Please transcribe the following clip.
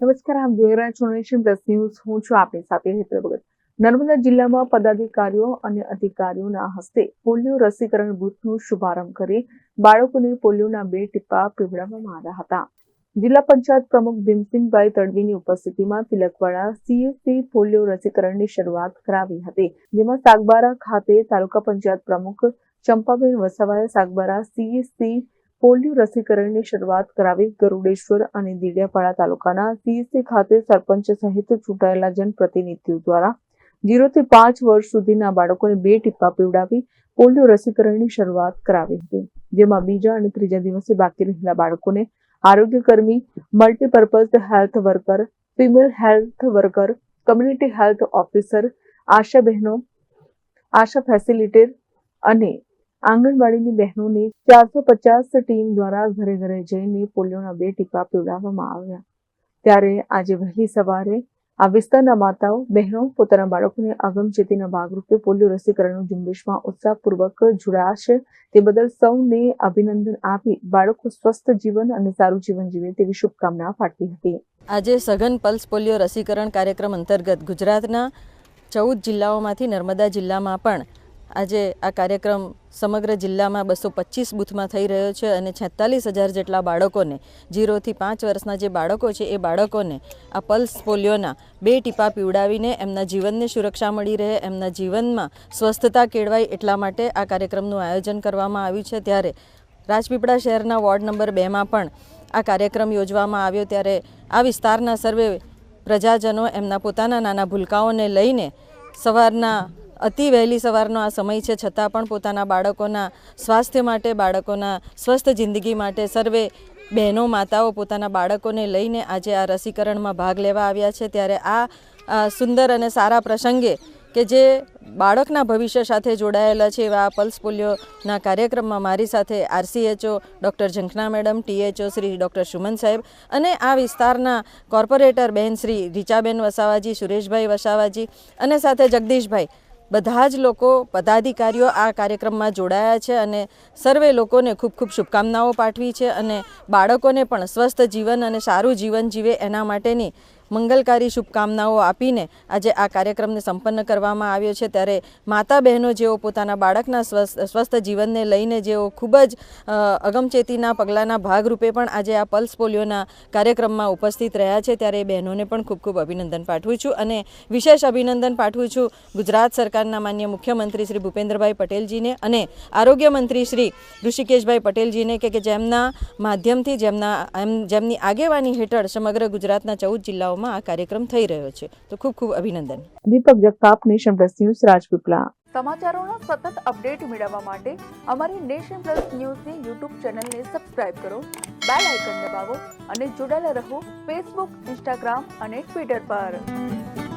નમસ્કાર, આપ જોઈ રહ્યા પ્લસ ન્યૂઝ. હું છું આપની સાથે હેતલ ભગત. નર્મદા જિલ્લામાં પદાધિકારીઓ અને અધિકારીઓના હસ્તે પોલિયો રસીકરણ બૂથનો શુભારંભ કરી બાળકોને પોલિયોના બે ટીપા પીવડાવવામાં આવ્યા હતા. જિલ્લા પંચાયત પ્રમુખ ભીમસિંહભાઈ તડવીની ઉપસ્થિતિમાં તિલકવાડા સીએસસી પોલિયો રસીકરણની શરૂઆત કરાવી હતી, જેમાં સાગબારા ખાતે તાલુકા પંચાયત પ્રમુખ ચંપાબેન વસાવાએ સાગબારા સીએસસી પોલિયો રસીકરણની શરૂઆત કરાવી ગરુડેશ્વર અને દિડિયાપાડા તાલુકાના સીએસસી ખાતે સરપંચ સહિત ચૂંટાયેલા જનપ્રતિનિધિઓ દ્વારા જીરોથી પાંચ વર્ષ સુધીના બાળકોને બે ટીપા પીવડાવી પોલિયો રસીકરણની શરૂઆત કરાવી હતી. જેમાં બીજા અને ત્રીજા દિવસે બાકી રહેલા બાળકોને આરોગ્ય કર્મી multipurpose health worker, female health worker, community health officer, ASHA બહેનો, આશા ફેસિલિટેટર અને આંગણવાડીની બહેનોને ચારસો પચાસ ટીમ દ્વારા ઘરે ઘરે જઈને પોલિયોના બે ટીપા પીવડાવવામાં આવ્યા. ત્યારે આજે વહેલી સવારે આ વિસ્તારના માતાઓ, બહેનો, પોતાના બાળકોને અગમચેતીના ભાગરૂપે પોલિયો રસીકરણની ઝુંબેશમાં ઉત્સાહપૂર્વક જોડાશે તે બદલ સૌને અભિનંદન આપી બાળકો સ્વસ્થ જીવન અને સારું જીવન જીવે તેવી શુભકામના પાઠવી હતી. આજે સઘન પલ્સ પોલિયો રસીકરણ કાર્યક્રમ અંતર્ગત ગુજરાતના ચૌદ જિલ્લાઓમાંથી નર્મદા જિલ્લામાં પણ આજે આ કાર્યક્રમ સમગ્ર જિલ્લામાં બસો પચીસ બૂથમાં થઈ રહ્યો છે અને છેતાલીસ હજાર જેટલા બાળકોને, જીરોથી પાંચ વર્ષના જે બાળકો છે એ બાળકોને આ પલ્સ પોલિયોના બે ટીપા પીવડાવીને એમના જીવનને સુરક્ષા મળી રહે, એમના જીવનમાં સ્વસ્થતા કેળવાય એટલા માટે આ કાર્યક્રમનું આયોજન કરવામાં આવ્યું છે. ત્યારે રાજપીપળા શહેરના વોર્ડ નંબર બેમાં પણ આ કાર્યક્રમ યોજવામાં આવ્યો. ત્યારે આ વિસ્તારના સર્વે પ્રજાજનો એમના પોતાના નાના ભૂલકાઓને લઈને સવારના અતિ વહેલી સવારનો આ સમય છે. છતાં પણ પોતાના બાળકોના સ્વાસ્થ્ય માટે, બાળકોના સ્વસ્થ જિંદગી માટે સર્વે બહેનો, માતાઓ પોતાના બાળકોને લઈને આજે આ રસીકરણમાં ભાગ લેવા આવ્યા છે. ત્યારે આ સુંદર અને સારા પ્રસંગે કે જે બાળકના ભવિષ્ય સાથે જોડાયેલા છે એવા પલ્સ પોલિયોના કાર્યક્રમમાં મારી સાથે RCHO doctor Zankhana madam, THO Shri doctor Suman સાહેબ અને આ વિસ્તારના કોર્પોરેટર બહેન શ્રી રીચાબેન વસાવાજી, સુરેશભાઈ વસાવાજી અને સાથે જગદીશભાઈ બધા જ લોકો, પદાધિકારીઓ આ કાર્યક્રમમાં જોડાયા છે અને સર્વે લોકોને ખૂબ ખૂબ શુભકામનાઓ પાઠવી છે અને બાળકોને પણ સ્વસ્થ જીવન અને સારું જીવન જીવે એના માટેની મંગલકારી શુભકામનાઓ આપીને આજે આ કાર્યક્રમને સંપન્ન કરવામાં આવ્યો છે. ત્યારે માતા બહેનો જેઓ પોતાના બાળકના સ્વસ્થ જીવનને લઈને જેઓ ખૂબ જ અગમચેતીના પગલાંના ભાગરૂપે પણ આજે આ પલ્સ પોલિયોના કાર્યક્રમમાં ઉપસ્થિત રહ્યા છે. ત્યારે એ બહેનોને પણ ખૂબ ખૂબ અભિનંદન પાઠવું છું અને વિશેષ અભિનંદન પાઠવું છું ગુજરાત સરકારના માન્ય મુખ્યમંત્રી શ્રી ભૂપેન્દ્રભાઈ પટેલજીને અને આરોગ્ય મંત્રી શ્રી ઋષિકેશભાઈ પટેલજીને કે જેમના માધ્યમથી, જેમના જેમની આગેવાની હેઠળ સમગ્ર ગુજરાતના ચૌદ જિલ્લાઓમાં આ કાર્યક્રમ થઈ રહ્યો છે. તો ખૂબ ખૂબ અભિનંદન. Deepak Jagtap Nation plus news Rajpipla સમાચારોના સતત અપડેટ મેળવવા માટે અમારી નેશન પ્લસ ન્યૂઝની યુટ્યુબ ચેનલને સબસ્ક્રાઇબ કરો બેલ આઇકન દબાવો અને જોડાયેલા રહો ફેસબુક ઇન્સ્ટાગ્રામ અને ટ્વિટર પર.